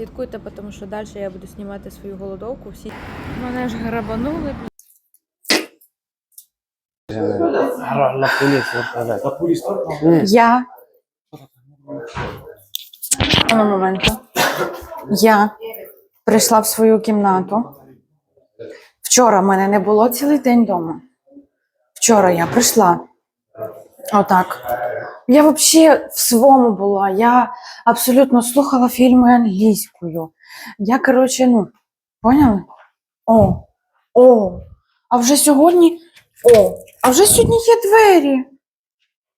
слідкуйте, тому що далі я буду знімати свою голодовку. Всі мене ж грабанули. Я. На момент. Я прийшла в свою кімнату. Вчора мене не було цілий день вдома. Вчора я прийшла. Отак. Я взагалі в своєму була. Я абсолютно слухала фільми англійською. Я, коротше, ну, поняли? О, о, а вже сьогодні. О, а вже сьогодні є двері.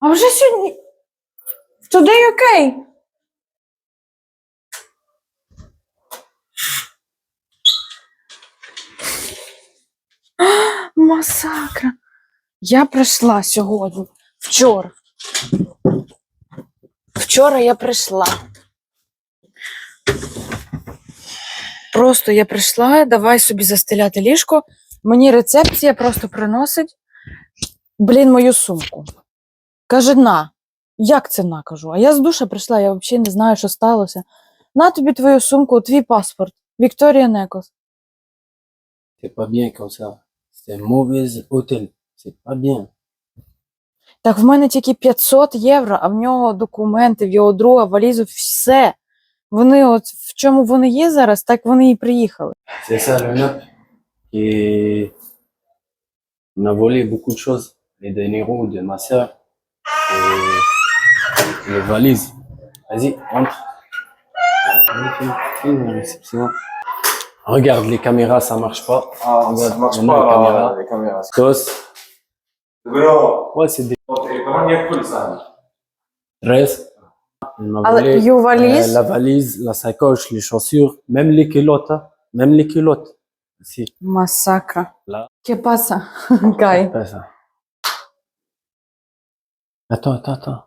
А вже сьогодні. Today окей. Масакра. Я прийшла сьогодні. Вчора. Вчора я прийшла. Просто я прийшла, давай собі застеляти ліжко. Мені рецепція просто приносить, блін, мою сумку. Каже, на. Як це на кажу? А я з душа прийшла, я взагалі не знаю, що сталося. На тобі твою сумку, твій паспорт. Вікторія Некос. c'est pas bien comme ça. C'est mauvais hôtel. Так в мене тільки 500 євро, а в нього документи, в його друга, валізу, все. Вони от в чому вони є зараз, так вони і приїхали. C'est ça le NAP. Et on a volé beaucoup de choses. Les dinero de ma soeur. Et les valises. Vas-y, une réception. Regarde, les caméras, ça marche pas. Ah, Regarde, ça marche on pas, les caméras. les caméras. Tos. Бро, Ouais, c'est des телефон як пульсар. 13. Elle m'a Але volé, ю euh, валіз, la valise, la sacoche, les chaussures, même les culottes. hein. Même les culottes. Si. масакра. Là. Кепаса, Гай. Attends, attends, attends.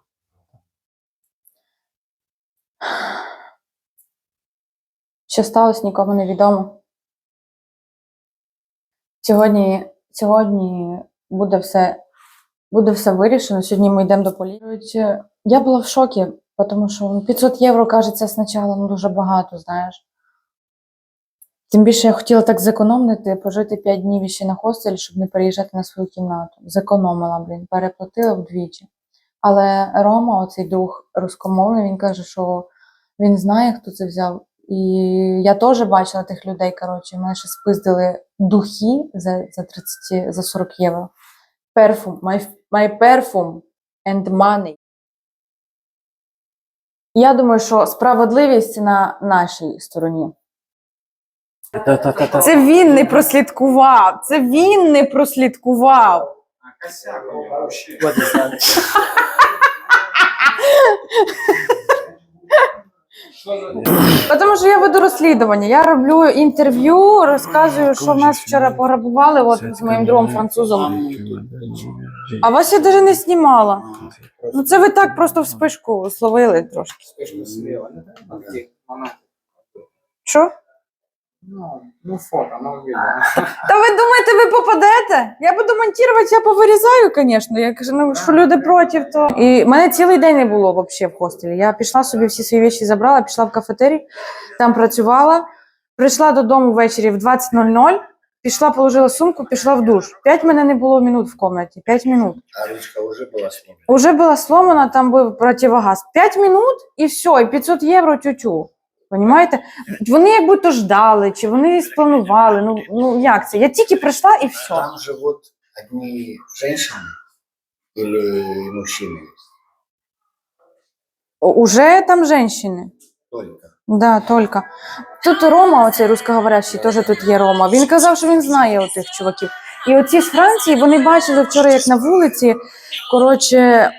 Що сталося, нікому не відомо. Сьогодні, сьогодні буде все, буде все вирішено. Сьогодні ми йдемо до поліції. Я була в шокі, тому що ну, 500 євро, кажеться, спочатку ну, дуже багато, знаєш. Тим більше я хотіла так зекономити, пожити 5 днів ще на хостелі, щоб не переїжджати на свою кімнату. Зекономила, блін, переплатила вдвічі. Але Рома, оцей друг рускомовний, він каже, що він знає, хто це взяв. І я теж бачила тих людей. Коротше, мене ще спиздили духи за, за 30, за 40 євро. Перфум, my, my perfume and money. Я думаю, що справедливість на нашій стороні. Це він не прослідкував. Це він не прослідкував. Тому що я веду розслідування. Я роблю інтерв'ю, розказую, що в нас вчора пограбували от з моїм другом французом. А вас я навіть не знімала. Ну це ви так просто в спишку словили трошки. Що? Ну, ну фото, ну видно. Та ви думаєте, ви попадете? Я буду монтувати, я повирізаю, звісно. Я кажу, ну що люди проти, то. І мене цілий день не було взагалі в хостелі. Я пішла собі всі свої речі забрала, пішла в кафетерій, там працювала, прийшла додому ввечері в 20.00, пішла, положила сумку, пішла в душ. П'ять мене не було минут в кімнаті. П'ять минут. А ручка уже была сломана? Уже була сломана, там був противогаз. П'ять минут і все, і 500 євро тютю. Понімаєте? Вони як будто ждали, чи вони спланували. Ну, ну як це? Я тільки прийшла і все. Там живут одни женщины или мужчины? Уже там женщини. Только. Да, только. Тут Рома, оцей русскоговорящий, теж тут є Рома. Він казав, що він знає отих чуваків. І оці з Франції вони бачили вчора, як на вулиці. Коротше,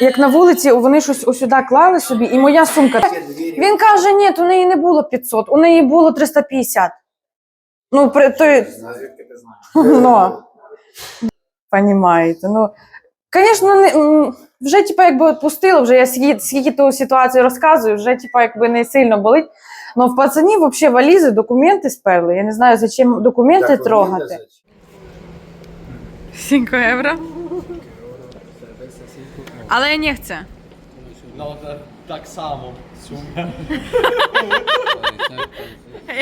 як на вулиці вони щось усюди клали собі, і моя сумка. Він каже: ні, у неї не було 500, у неї було 350. Ну, при той, Звідки ти знаєш? понімаєте. Ну, звісно, не, вже типа, якби відпустило, вже я скільки, скільки ту ситуацію розказую, вже типа, якби не сильно болить. Но в пацанів взагалі валізи, документи сперли. Я не знаю, зачем документи Документы трогати. 5 євро. Але я не. No to tak samo. W sumie.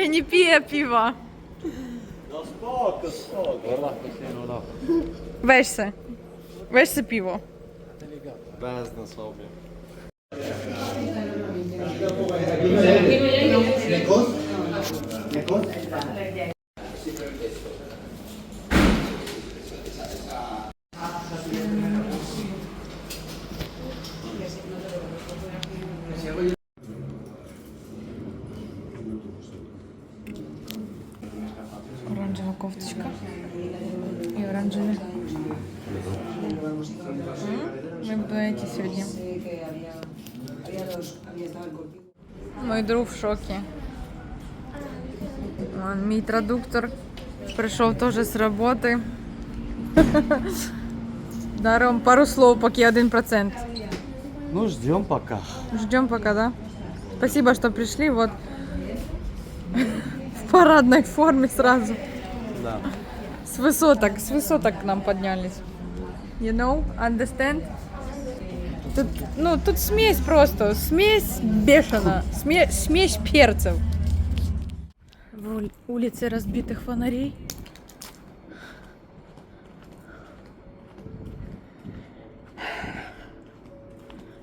не п'є пиво. Вешся. Вешся пиво. Без на собі. Оранжева Мой друг в шокі. Вон, мій традуктор прийшов теж з роботи. Даром пару слов, поки 1%. Ну, ждем пока. Ждем пока, да? Спасибо, что пришли. Вот в парадной форме сразу. Да. С высоток, с высоток к нам поднялись. You know, understand? Тут, ну, тут смесь просто, смесь бешеная, сме- смесь перцев. В ули- улице разбитых фонарей.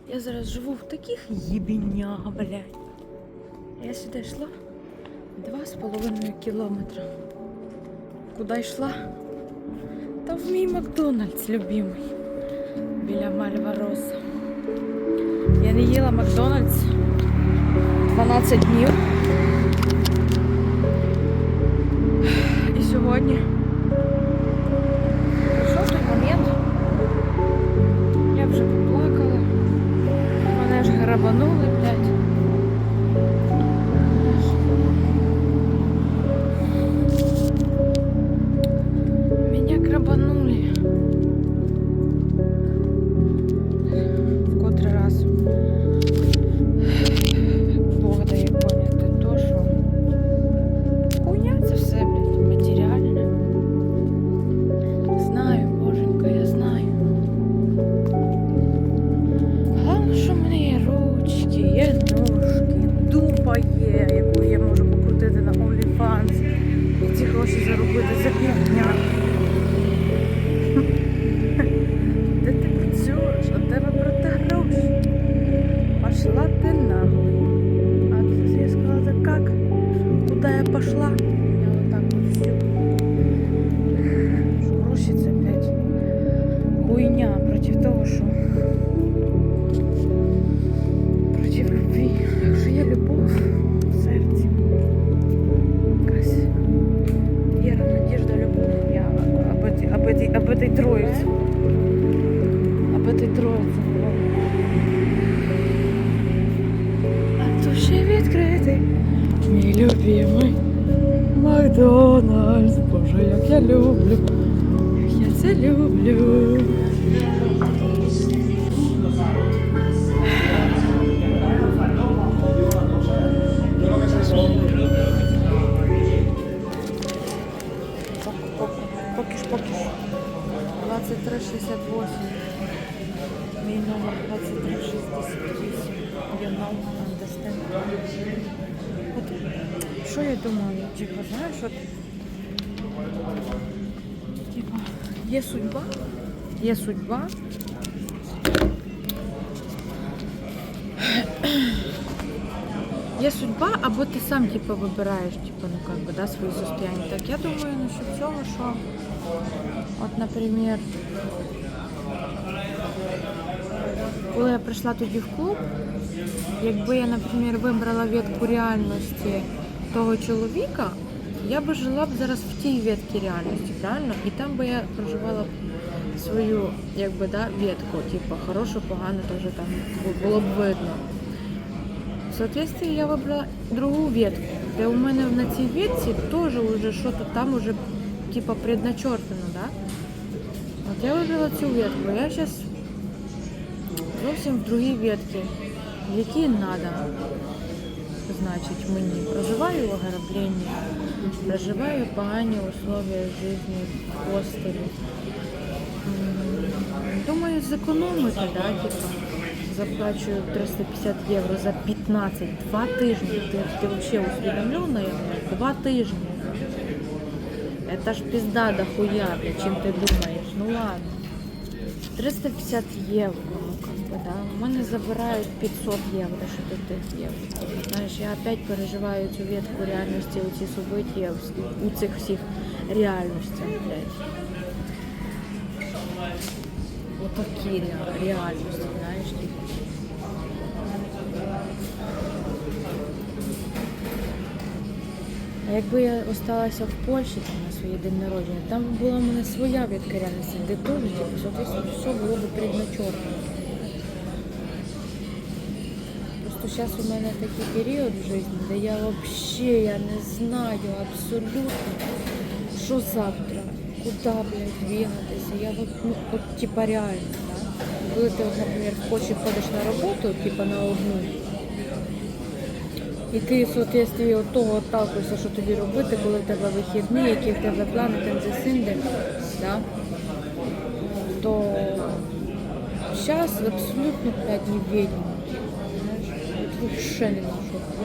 Я зараз живу в таких єбінях, блядь. Я сюди йшла два з половиною кілометра. Куди йшла? Та в мій Макдональдс любимий. Біля Мальвароса. Я не їла Макдональдс 12 днів. І сьогодні пошла? Люблю. Є судьба, або ти сам типу, вибираєш типу, ну, как бы, да, свої состояння. Так я думаю насчет цього, що от, наприклад, коли я прийшла тоді в клуб, якби я, наприклад, вибрала ветку реальності того чоловіка, я би жила б зараз в тій ветці реальності, правильно? І там би я проживала б свою якби, да, ветку, типу, хорошу, погану, теж там було б видно. В соответствии я вибрала другу ветку, де у мене на цій ветці теж уже що то там уже типа предначертано, да? От я вибрала цю ветку. Я зараз зовсім в другій ветці, в якій треба, значить, мені. Проживаю ограблення, проживаю погані условия життя в хостелі. Думаю, зекономити, да, типа, заплачую 350 євро за 15, два тижні. Ти, ти взагалі усвідомлена? Два тижні. Это ж пизда дохуя, блядь, чем ты думаешь. Ну ладно. 350 євро, ну как бы, да. У мене забирають 500 євро, що тут тих євро. Знаєш, я опять переживаю цю ветку реальності, оці события у цих всіх реальностях, блядь. Отакі ре- реальності, знаєш, А якби я осталася в Польщі там, на своє день народження, там була в мене своя реальності, де теж соответственно, все було б предначертано. Просто зараз у мене такий період в житті, де я взагалі я не знаю абсолютно, що завтра, куди, блядь, двигатися. Я от, ну, от типа реально, да? Коли ти, наприклад, Польщі ходиш на роботу, типа на одну, і ти соответствии від того отталкуєшся, що тобі робити, коли в тебе вихідні, які в тебе плани, там засинде, да? то зараз абсолютно блядь, не можу.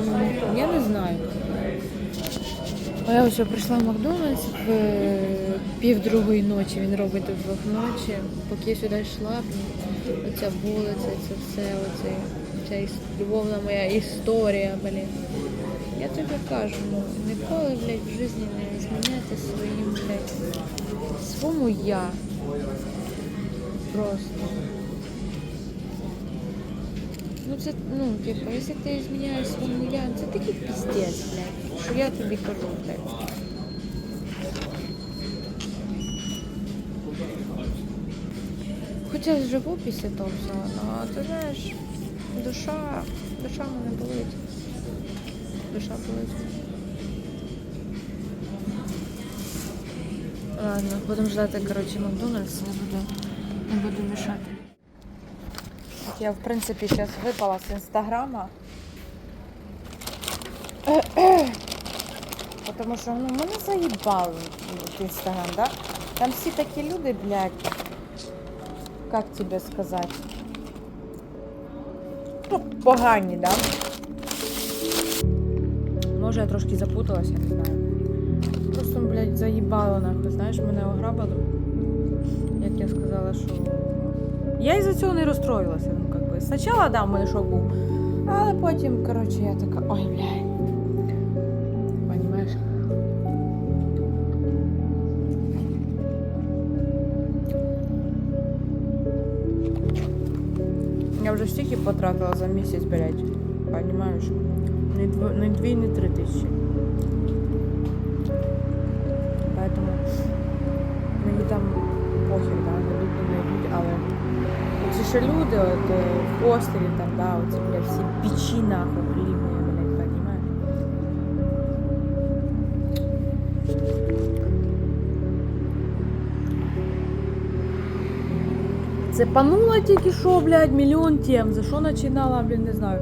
Ну, Я не знаю. А я ось прийшла в Макдональдс в е, пів другої ночі. Він робить до двох ночі. Поки я сюди йшла, оця вулиця, це все, оце, ця любовна моя історія, блін. Я тобі кажу, ну, ніколи, блядь, в житті не зміняти своїм, блядь, своєму я. Просто. Ну це, ну, типу, якщо ти зміняєш своєму я, це такий піздець, блядь, що я тобі кажу, блядь. Хоча живу після того всього, але ти знаєш, душа, душа мене болить. Душа болить. Ладно, будемо ждати, коротше, Макдональдс, не буду, не буду мішати. Я, в принципі, зараз випала з інстаграма. Тому що ну, мене заїбали в інстаграм, да? Там всі такі люди, блядь. Как тебе сказати? Ну, погані, да? Може, я трошки запуталася, не знаю. Просто, блядь, заїбало нахуй, знаєш, мене ограбили. Як я сказала, що. Я із-за цього не розстроїлася. Ну, как би. Спочатку, да, в мене шок був. Але потім, коротше, я така, ой, блядь. Стільки потратила за місяць, блядь. Понимаєш? Не, дв... не дві, не три тисячі. Поэтому мені там похер, да, не люблю, не йдуть, але оці ще люди, от е, в хостелі там, да, оці, блядь, всі пічі нахуй хлібні, Це панула тільки що, блядь, мільйон тем. За що починала, блін, не знаю.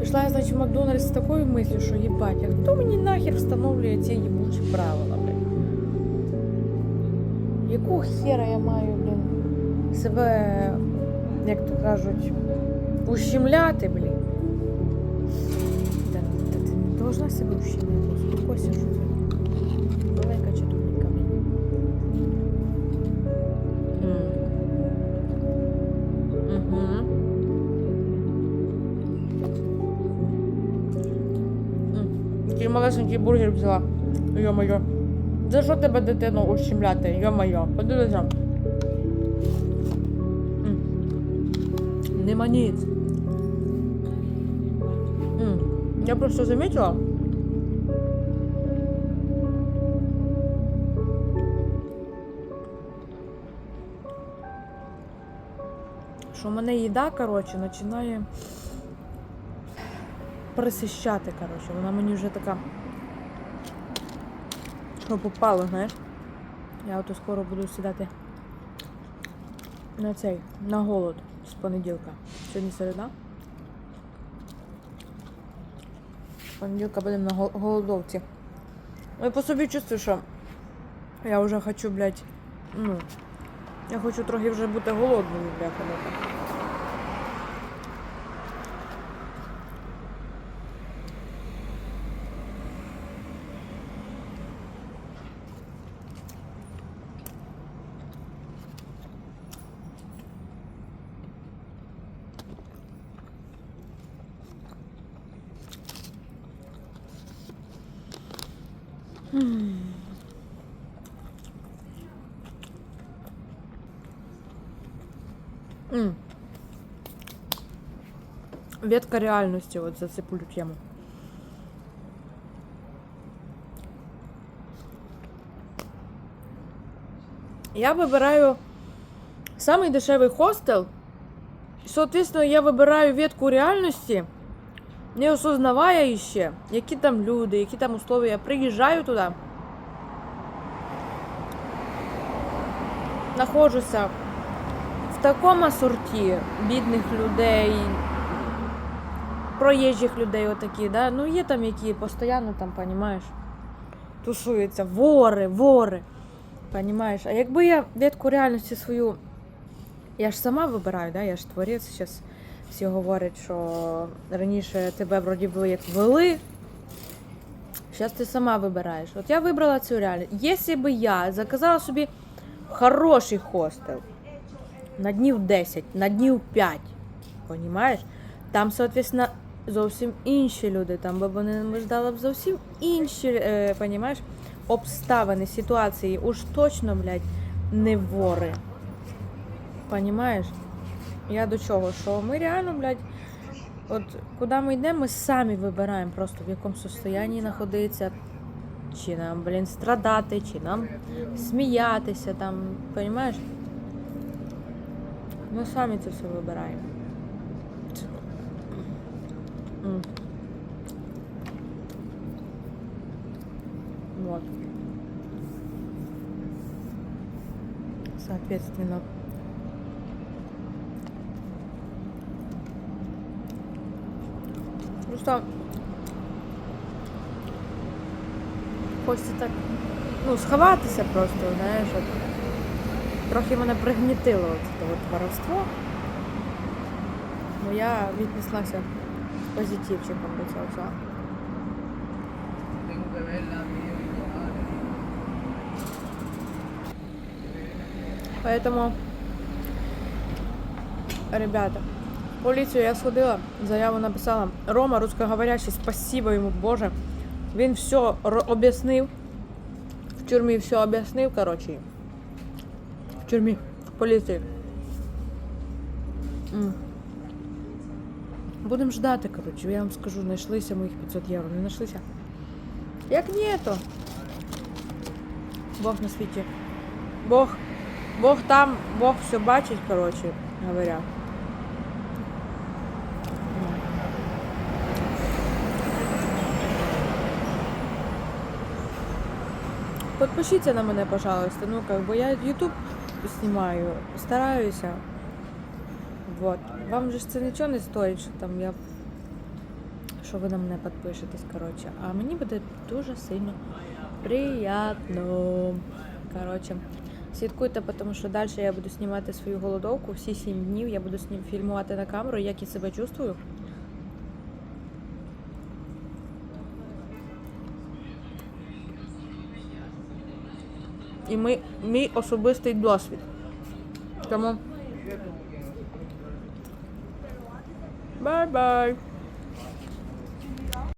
Пішла я, значить, в Макдональдс з такою мислю, що їбать, а хто мені нахер встановлює ці їбучі правила, блядь? Яку хера я маю, блін, себе, як то кажуть, ущемляти, блін? Та, та ти не должна себе ущемляти, успокойся, що ти. Маленька чи Малесенький бургер взяла. Йо-моє. За що тебе дитину ущемляти? Йо-моє. Подивися. Нема ніц. Я просто замітила. Що мене їда, коротше, починає присищати, коротше. Вона мені вже така. Що попало, знаєш? Я ото скоро буду сідати на цей, на голод з понеділка. Сьогодні середа. З понеділка будемо на голодовці. Ну, Я по собі чувствую, що я вже хочу, блядь, ну, я хочу трохи вже бути голодною, бляха. Ветка реальності, от зацеплю тему. Я вибираю самий дешевий хостел. Соответственно, я вибираю ветку реальності, не осознавая ще, які там люди, які там условия. Я приїжджаю туди. Нахожуся в такому сорті бідних людей, проїжджих людей отакі, да? Ну є там які постійно там, понімаєш, тусуються, вори, вори. Понімаєш? А якби я ветку реальності свою. Я ж сама вибираю, да? я ж творець. Зараз всі говорять, що раніше тебе вроді би як вели. Зараз ти сама вибираєш. От я вибрала цю реальність. Якщо би я заказала собі хороший хостел на днів 10, на днів 5, понімаєш? Там, соответственно, зовсім інші люди. Там би вони ждали б зовсім інші, е, обставини, ситуації. Уж точно, блядь, не вори. Понімаєш? Я до чого? Що ми реально, блядь, от куди ми йдемо, ми самі вибираємо просто в якому состоянні знаходитися. Чи нам, блін, страдати, чи нам сміятися, там, понімаєш? Ми самі це все вибираємо. М. Вот. Соответственно. Просто хочеться так, ну, сховатися просто, знаєш, от. трохи мене пригнітило це воровство. Ну я віднеслася позитивчиком до цього всього. Поэтому, ребята, поліцію я сходила, заяву написала. Рома, русскоговорящий, спасибо йому, Боже. Він все об'яснив. В тюрмі все об'яснив, коротше. В тюрмі, в поліції. Будемо ждати, коротше, я вам скажу, знайшлися моїх 500 євро, не знайшлися. Як ні, то. Бог на світі. Бог. Бог там, Бог все бачить, коротше, говоря. Подпишіться на мене, пожалуйста. Ну, как бы я YouTube снимаю, стараюся. Вот. Вам же це нічого не стоїть, що там я. Що ви на мене підпишетесь, коротше. А мені буде дуже сильно приємно. Коротше, слідкуйте, тому що далі я буду знімати свою голодовку. Всі 7 днів я буду фільмувати на камеру, як я себе чувствую. І ми, мій особистий досвід. Тому. Бай-бай!